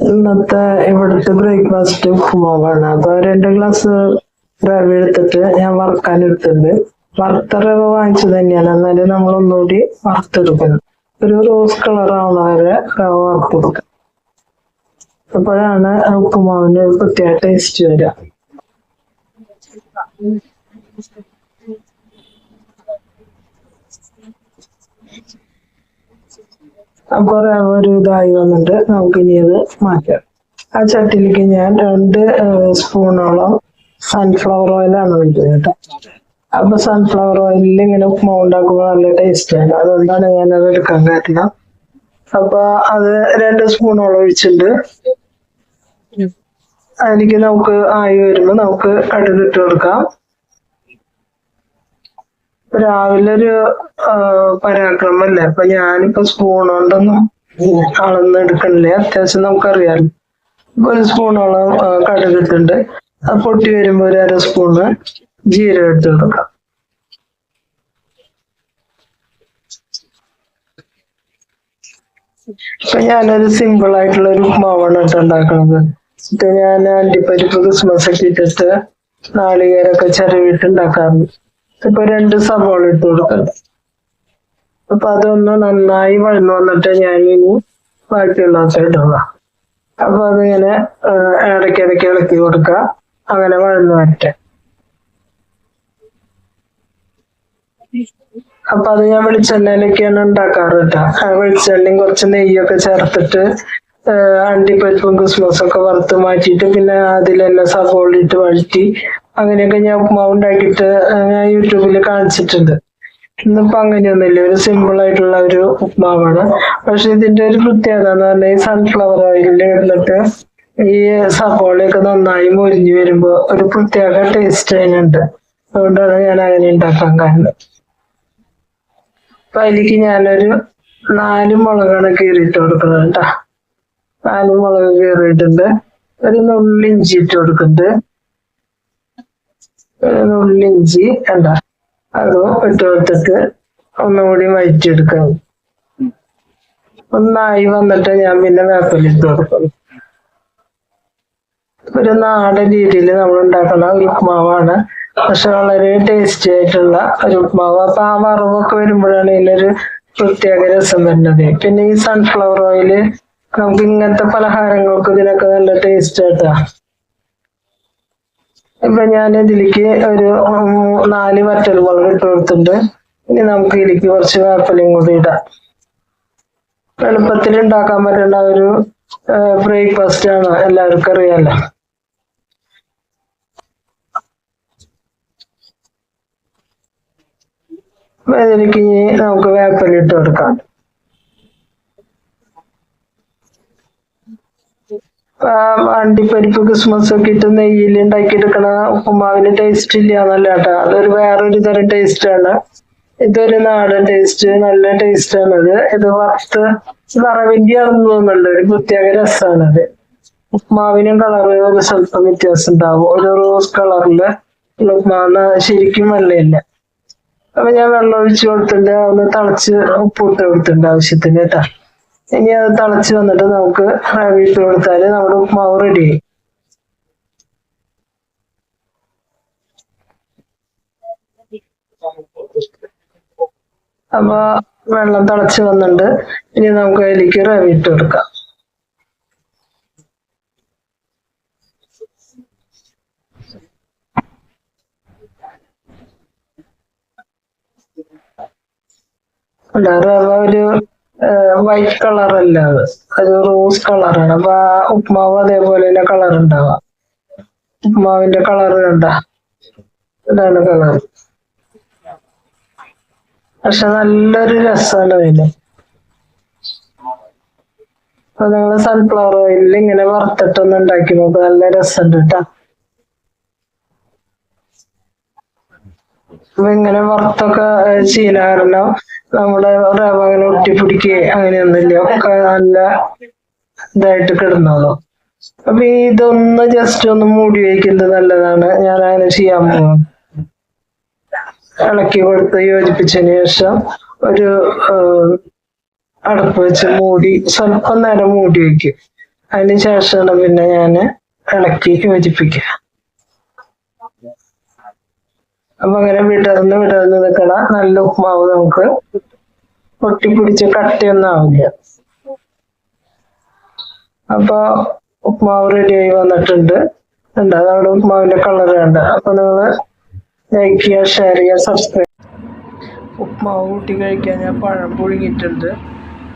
ഇന്നത്തെ ഇവിടുത്തെ ബ്രേക്ക്ഫാസ്റ്റ് ഉപ്പുമാവാണ്. അപ്പൊ രണ്ട് ഗ്ലാസ് റവ എടുത്തിട്ട് ഞാൻ വറുക്കാൻ എടുത്തിട്ടുണ്ട്. വറുത്ത റവ വാങ്ങിച്ചു തന്നെയാണ്. എന്നാലും നമ്മൾ ഒന്നുകൂടി വറുത്തെടുക്കണം. ഒരു റോസ് കളർ ആവുന്ന വരെ റവ വറുത്തെടുക്കാം. അപ്പോഴാണ് ഉപ്പുമാവിന് പ്രത്യേക ടേസ്റ്റ് വരിക. അപ്പൊ ഒരു ഇതായി വന്നിട്ട് നമുക്ക് ഇനി ഇത് മാറ്റാം. ആ ചട്ടിയിലേക്ക് ഞാൻ രണ്ട് സ്പൂണോളം സൺഫ്ലവർ ഓയിലാണ് വേണ്ടത് കേട്ടോ. അപ്പൊ സൺഫ്ലവർ ഓയിലിൽ ഇങ്ങനെ ഉപ്പുമാവ് ഉണ്ടാക്കുമ്പോൾ നല്ല ടേസ്റ്റാണ് അതുകൊണ്ടാണ് ഞാൻ അത് എടുക്കാൻ കാരണം. അപ്പൊ അത് രണ്ട് സ്പൂണോളം ഒഴിച്ചിട്ടുണ്ട് അതിലേക്ക് നമുക്ക് ആയി വരുമ്പോ നമുക്ക് കടുകിട്ട് കൊടുക്കാം. രാവിലെ ഒരു പരാക്രമം പരാക്രമല്ലേ? അപ്പൊ ഞാനിപ്പോ സ്പൂൺ കൊണ്ടൊന്നും അളന്ന് എടുക്കണില്ലേ? അത്യാവശ്യം നമുക്കറിയാലോ. ഇപ്പൊ ഒരു സ്പൂണോളം ആ, കടുക് ഇട്ടുണ്ട് അത് പൊട്ടി വരുമ്പോ ഒരു അര സ്പൂണ് ജീരകം ഇട്ട് കൊടുക്കാം. ഇപ്പൊ ഞാനൊരു സിമ്പിൾ ആയിട്ടുള്ള ഒരു ഉപ്മാവാണ് കേട്ടോ ഉണ്ടാക്കുന്നത് ഞാൻ അണ്ടിപ്പരിപ്പ് ക്രിസ്മസ് ഒക്കെ ഇട്ടിട്ട് നാളികേരൊക്കെ ചിരവിട്ട് ഉണ്ടാക്കാറുണ്ട്. ഇപ്പൊ രണ്ട് സവാള ഇട്ട് അപ്പൊ അതൊന്ന് നന്നായി വഴന്നു വന്നിട്ട് ഞാൻ ഇനി ബാക്കിയുള്ളതൊക്കെ ഇടുക. അപ്പൊ അതിങ്ങനെ ഇടയ്ക്ക് ഇടയ്ക്ക് ഇളക്കി കൊടുക്കുക. അങ്ങനെ വഴന്നു വരട്ടെ. അപ്പൊ അത് ഞാൻ വെളിച്ചെണ്ണയിലൊക്കെയാണ് ഉണ്ടാക്കാറ് കേട്ടോ ആ വെളിച്ചെണ്ണയും കുറച്ച് നെയ്യൊക്കെ ചേർത്തിട്ട് അണ്ടിപ്പരിപ്പും ക്രിസ്മസും ഒക്കെ വറുത്ത് മാറ്റിയിട്ട് പിന്നെ അതിലെല്ലാം സവോളിട്ട് വഴറ്റി അങ്ങനെയൊക്കെ ഞാൻ ഉപ്മാവ് ഉണ്ടാക്കിയിട്ട് ഞാൻ യൂട്യൂബിൽ കാണിച്ചിട്ടുണ്ട്. ഇന്നിപ്പോ അങ്ങനെയൊന്നുമില്ല. ഒരു സിമ്പിൾ ആയിട്ടുള്ള ഒരു ഉപ്മാവാണ്. പക്ഷെ ഇതിന്റെ ഒരു പ്രത്യേകത എന്ന് പറഞ്ഞാൽ ഈ സൺഫ്ലവർ ഓയിലിൽ ഇടുന്നിട്ട് ഈ സവോളയൊക്കെ നന്നായി മൊരിഞ്ഞു വരുമ്പോ ഒരു പ്രത്യേക ടേസ്റ്റ് അതിനുണ്ട്. അതുകൊണ്ടാണ് ഞാൻ അങ്ങനെ ഉണ്ടാക്കാൻ കാരണം. അപ്പൊ അതിലേക്ക് ഞാനൊരു നാല് മുളകാണ് കീറിയിട്ട് കൊടുക്കുന്നത് കേട്ടാ. നാല് മുളക് കീറിയിട്ടുണ്ട്. ഒരു നുള്ളി ഇഞ്ചി ഇട്ട് കൊടുക്കുന്നുണ്ട്. നുള്ളി ഇഞ്ചി കണ്ട. അതോ ഇട്ട് കൊടുത്തിട്ട് ഒന്നുകൂടി വഴറ്റിയെടുക്കാം. ഒന്നായി വന്നിട്ട് ഞാൻ പിന്നെ വേപ്പലിട്ട് കൊടുക്കും. ഒരു നാടൻ രീതിയിൽ നമ്മൾ ഉണ്ടാക്കുന്ന ഉപ്മാവാണ് പക്ഷെ വളരെ ടേസ്റ്റി ആയിട്ടുള്ള ഒരു ഉപ്മാവ് അപ്പൊ ആ വറവൊക്കെ വരുമ്പോഴാണ് ഇതിനൊരു പ്രത്യേക രസം വരുന്നത്. പിന്നെ ഈ സൺഫ്ലവർ ഓയിൽ നമുക്ക് ഇങ്ങനത്തെ പലഹാരങ്ങൾക്ക് ഇതിനൊക്കെ നല്ല ടേസ്റ്റ് ആയിട്ടാ. ഇപ്പൊ ഞാൻ ഇതിലേക്ക് ഒരു നാല് വറ്റൽ മുളക് ഇട്ട് കൊടുത്തിട്ടുണ്ട്. ഇനി നമുക്ക് ഇതിലേക്ക് കുറച്ച് വേപ്പലയും കൂടി ഇടാം. എളുപ്പത്തിൽ ഉണ്ടാക്കാൻ പറ്റുന്ന ഒരു ബ്രേക്ക്ഫാസ്റ്റ് ആണ്. എല്ലാവർക്കും അറിയാലോ. ഇതിലേക്ക് ഇനി നമുക്ക് വേപ്പല ഇട്ട് കൊടുക്കാം. അണ്ടിപ്പരിപ്പ് ക്രിസ്മസ് ഒക്കെ ഇട്ട് നെയ്യിൽ ഉണ്ടാക്കിയെടുക്കണ ഉപ്പുമാവിന് ടേസ്റ്റ് ഇല്ല എന്നല്ല കേട്ടോ. അതൊരു വേറൊരു തരം ടേസ്റ്റാണ് ഇതൊരു നാടൻ ടേസ്റ്റ് നല്ല ടേസ്റ്റാണ് അത് ഇത് വറുത്ത് വറവിന്റെ ആണെന്ന് ഒരു പ്രത്യേക രസമാണത് ഉപ്മാവിനും കളറ് ഒരു സ്വല്പം വ്യത്യാസം ഉണ്ടാവും. ഒരു റോസ് കളറിൽ ഉപ്മാവ് ശരിക്കും വെള്ളയില്ല. അപ്പൊ ഞാൻ വെള്ളം ഒഴിച്ചു കൊടുത്തിട്ട് ഒന്ന് തിളച്ച് ഉപ്പിട്ട് കൊടുത്തിട്ടുണ്ട് ആവശ്യത്തിന് കേട്ടാ. ഇനി അത് തിളച്ച് വന്നിട്ട് നമുക്ക് വീട്ടിൽ കൊടുത്താൽ നമ്മുടെ ഉപ്പുമാവ് ആയി. അപ്പൊ വെള്ളം തിളച്ച് വന്നിട്ടുണ്ട്. ഇനി നമുക്ക് അതിലേക്ക് റവ കൊടുക്കാം. ഒരു വൈറ്റ് കളർ അല്ല അത്. അത് റോസ് കളറാണ് അപ്പൊ ആ ഉപ്മാവ് അതേപോലെ തന്നെ കളർ ഉണ്ടാവാം. ഉപ്മാവിന്റെ കളർ കണ്ട. ഇതാണ് കളർ പക്ഷെ നല്ലൊരു രസമാണ് അതിന്. അപ്പൊ നിങ്ങൾ സൺഫ്ലവർ ഓയിലിൽ ഇങ്ങനെ വറുത്തിട്ടൊന്ന് ഉണ്ടാക്കി നോക്ക്. നല്ല രസമുണ്ട് കേട്ടാ അപ്പൊ ഇങ്ങനെ വറുത്തൊക്കെ ചെയ്യുന്ന കാരണം നമ്മുടെ റവ അങ്ങനെ ഒന്നുമില്ല അങ്ങനെയൊന്നുമില്ല. ഒക്കെ നല്ല ഇതായിട്ട് കിടന്നോളൂ. അപ്പൊ ഇതൊന്ന് ജസ്റ്റ് ഒന്ന് മൂടി വയ്ക്കുന്നത് നല്ലതാണ്. ഞാൻ അങ്ങനെ ചെയ്യാൻ പോകും ഇളക്കി കൊടുത്ത് യോജിപ്പിച്ചതിന് ശേഷം ഒരു അടപ്പ് വെച്ച് മൂടി സ്വല്പം നേരം മൂടി വയ്ക്കും അതിന് ശേഷമാണ് പിന്നെ ഞാൻ ഇളക്കി യോജിപ്പിക്കുക. അപ്പൊ അങ്ങനെ വിടർന്ന് വിടർന്ന് നിൽക്കണ നല്ല ഉപ്മാവ് നമുക്ക് പൊട്ടിപ്പിടിച്ച് കട്ടിയൊന്നും ആവില്ല. അപ്പൊ ഉപ്മാവ് റെഡിയായി വന്നിട്ടുണ്ട്. ഉണ്ട് അതവിടെ ഉപ്മാവിന്റെ കളർ ഉണ്ട് അപ്പൊ നിങ്ങൾ ലൈക്ക് ചെയ്യുക ഷെയർ ചെയ്യുക സബ്സ്ക്രൈബ് ഉപ്മാവ് കൂട്ടി കഴിക്കാൻ ഞാൻ പഴം പുഴുങ്ങിയിട്ടുണ്ട്.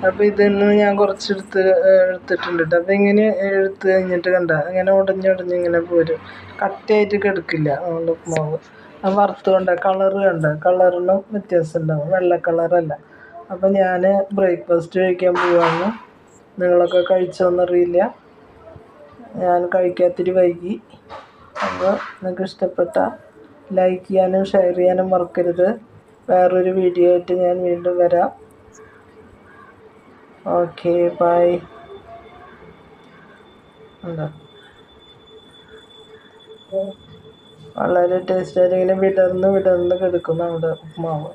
അപ്പോൾ ഇതിന്ന് ഞാൻ കുറച്ചെടുത്ത് എടുത്ത് എടുത്തിട്ടുണ്ട് ട്ടോ. അപ്പോൾ ഇങ്ങനെ എടുത്ത് കഴിഞ്ഞിട്ട് കണ്ട അങ്ങനെ ഉടഞ്ഞുടഞ്ഞ് ഇങ്ങനെ പോരും. കട്ടിയായിട്ട് കിടക്കില്ല നമ്മുടെ ഉപ്പുമാവ് വറുത്ത് കണ്ട കളറ് കണ്ട? കളറിനും വ്യത്യാസം ഉണ്ടാവും. വെള്ള കളറല്ല. അപ്പോൾ ഞാൻ ബ്രേക്ക്ഫാസ്റ്റ് കഴിക്കാൻ പോവാണ്. നിങ്ങളൊക്കെ കഴിച്ചോന്നറിയില്ല ഞാൻ കഴിക്കാത്തിരി വൈകി. അപ്പോൾ നിങ്ങൾക്ക് ഇഷ്ടപ്പെട്ട ലൈക്ക് ചെയ്യാനും ഷെയർ ചെയ്യാനും മറക്കരുത്. വേറൊരു വീഡിയോ ആയിട്ട് ഞാൻ വീണ്ടും വരാം. Okay bye. വളരെ ടേസ്റ്റ് ഇങ്ങനെ വിടർന്ന് വിടർന്ന് കിടക്കും നമ്മുടെ ഉപ്മാവ്.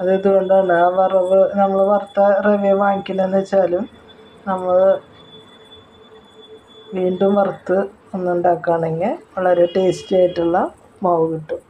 അത് ഇതുകൊണ്ടാണ് ആ വറവ് നമ്മൾ വറുത്ത റവ വാങ്ങിക്കുന്നതെന്ന് വെച്ചാലും നമ്മൾ വീണ്ടും വറുത്ത് ഒന്നുണ്ടാക്കുകയാണെങ്കിൽ വളരെ ടേസ്റ്റി ആയിട്ടുള്ള ഉപ്മാവ് കിട്ടും.